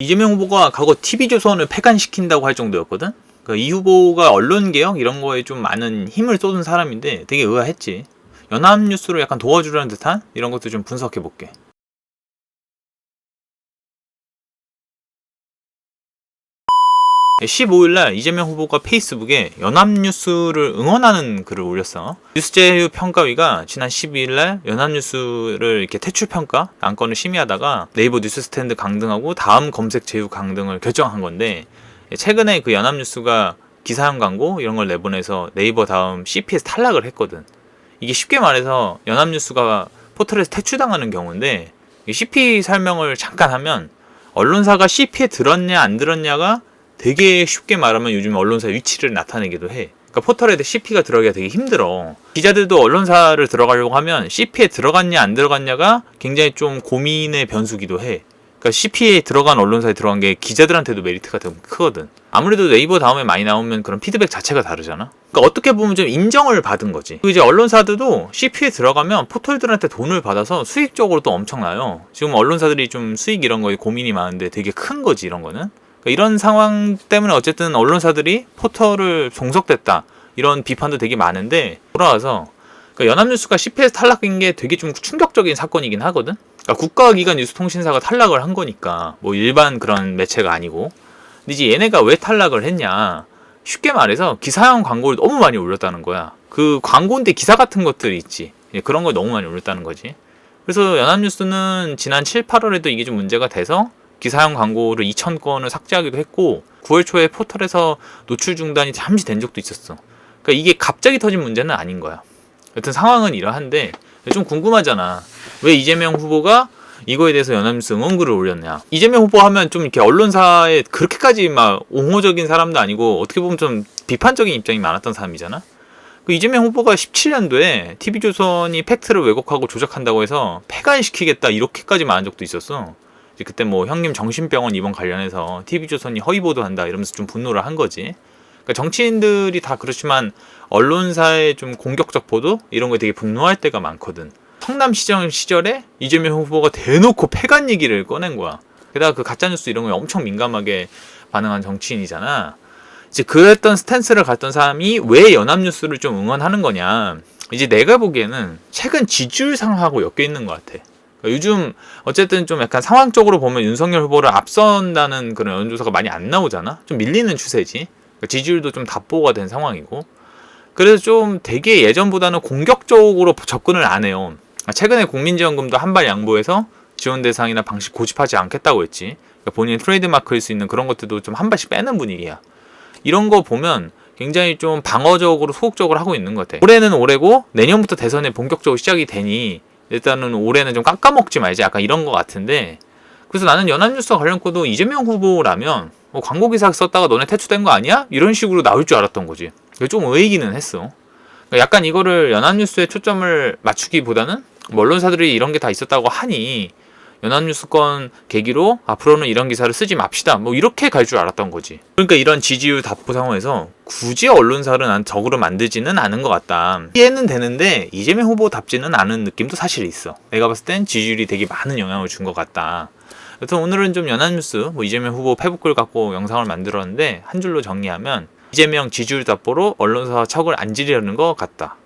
이재명 후보가 과거 TV조선을 폐간시킨다고 할 정도였거든? 그 이 후보가 언론개혁 이런 거에 좀 많은 힘을 쏟은 사람인데 되게 의아했지. 연합뉴스를 약간 도와주려는 듯한 이런 것도 좀 분석해볼게. 15일날 이재명 후보가 페이스북에 연합뉴스를 응원하는 글을 올렸어. 뉴스제휴 평가위가 지난 12일날 연합뉴스를 이렇게 퇴출 평가 안건을 심의하다가 네이버 뉴스 스탠드 강등하고 다음 검색 제휴 강등을 결정한 건데 최근에 그 연합뉴스가 기사형 광고 이런 걸 내보내서 네이버 다음 CP에서 탈락을 했거든. 이게 쉽게 말해서 연합뉴스가 포털에서 퇴출당하는 경우인데 이 CP 설명을 잠깐 하면 언론사가 CP에 들었냐 안 들었냐가 되게 쉽게 말하면 요즘 언론사의 위치를 나타내기도 해. 그러니까 포털에 CP가 들어가기가 되게 힘들어. 기자들도 언론사를 들어가려고 하면 CP에 들어갔냐 안 들어갔냐가 굉장히 좀 고민의 변수기도 해. 그러니까 CP에 들어간 언론사에 들어간 게 기자들한테도 메리트가 되게 크거든. 아무래도 네이버 다음에 많이 나오면 그런 피드백 자체가 다르잖아. 그러니까 어떻게 보면 좀 인정을 받은 거지. 그 이제 언론사들도 CP에 들어가면 포털들한테 돈을 받아서 수익적으로 또 엄청나요. 지금 언론사들이 좀 수익 이런 거에 고민이 많은데 되게 큰 거지 이런 거는. 그러니까 이런 상황 때문에 어쨌든 언론사들이 포털을 종속됐다 이런 비판도 되게 많은데 돌아와서 그러니까 연합뉴스가 CP에서 탈락인 게 되게 좀 충격적인 사건이긴 하거든. 그러니까 국가기관 뉴스통신사가 탈락을 한 거니까 뭐 일반 그런 매체가 아니고. 근데 이제 얘네가 왜 탈락을 했냐? 쉽게 말해서 기사형 광고를 너무 많이 올렸다는 거야. 그 광고인데 기사 같은 것들이 있지. 예, 그런 걸 너무 많이 올렸다는 거지. 그래서 연합뉴스는 지난 7, 8월에도 이게 좀 문제가 돼서 기사형 광고를 2,000건을 삭제하기도 했고 9월 초에 포털에서 노출 중단이 잠시 된 적도 있었어. 그러니까 이게 갑자기 터진 문제는 아닌 거야. 여튼 상황은 이러한데 좀 궁금하잖아. 왜 이재명 후보가 이거에 대해서 연합뉴스 응원글을 올렸냐. 이재명 후보 하면 좀 이렇게 언론사에 그렇게까지 막 옹호적인 사람도 아니고 어떻게 보면 좀 비판적인 입장이 많았던 사람이잖아. 그 이재명 후보가 17년도에 TV조선이 팩트를 왜곡하고 조작한다고 해서 폐간시키겠다 이렇게까지 말한 적도 있었어. 그때 뭐 형님 정신병원 입원 관련해서 TV조선이 허위 보도한다 이러면서 좀 분노를 한 거지. 그러니까 정치인들이 다 그렇지만 언론사의 좀 공격적 보도 이런 거에 되게 분노할 때가 많거든. 성남시장 시절에 이재명 후보가 대놓고 폐간 얘기를 꺼낸 거야. 게다가 그 가짜뉴스 이런 거에 엄청 민감하게 반응한 정치인이잖아. 이제 그랬던 스탠스를 갖던 사람이 왜 연합뉴스를 좀 응원하는 거냐. 이제 내가 보기에는 최근 지지율 상하고 엮여 있는 것 같아. 그러니까 요즘 어쨌든 좀 약간 상황적으로 보면 윤석열 후보를 앞선다는 그런 여론조사가 많이 안 나오잖아. 좀 밀리는 추세지. 그러니까 지지율도 좀 답보가 된 상황이고. 그래서 좀 되게 예전보다는 공격적으로 접근을 안 해요. 아, 최근에 국민지원금도 한 발 양보해서 지원 대상이나 방식 고집하지 않겠다고 했지. 그러니까 본인의 트레이드마크일 수 있는 그런 것들도 좀 한 발씩 빼는 분위기야. 이런 거 보면 굉장히 좀 방어적으로 소극적으로 하고 있는 것 같아. 올해는 올해고 내년부터 대선에 본격적으로 시작이 되니 일단은 올해는 좀 깎아먹지 말자 약간 이런 것 같은데 그래서 나는 연합뉴스와 관련 거도 이재명 후보라면 뭐 광고 기사 썼다가 너네 퇴출된 거 아니야? 이런 식으로 나올 줄 알았던 거지. 좀 의기는 했어. 그러니까 약간 이거를 연합뉴스에 초점을 맞추기보다는 뭐 언론사들이 이런 게 다 있었다고 하니 연합뉴스 건 계기로 앞으로는 이런 기사를 쓰지 맙시다. 뭐 이렇게 갈 줄 알았던 거지. 그러니까 이런 지지율 답보 상황에서 굳이 언론사를 난 적으로 만들지는 않은 것 같다. 이해는 되는데 이재명 후보답지는 않은 느낌도 사실 있어. 내가 봤을 땐 지지율이 되게 많은 영향을 준 것 같다. 여튼 오늘은 좀 연합뉴스 뭐 이재명 후보 페북글 갖고 영상을 만들었는데 한 줄로 정리하면 이재명 지지율 답보로 언론사와 척을 안 지려는 것 같다.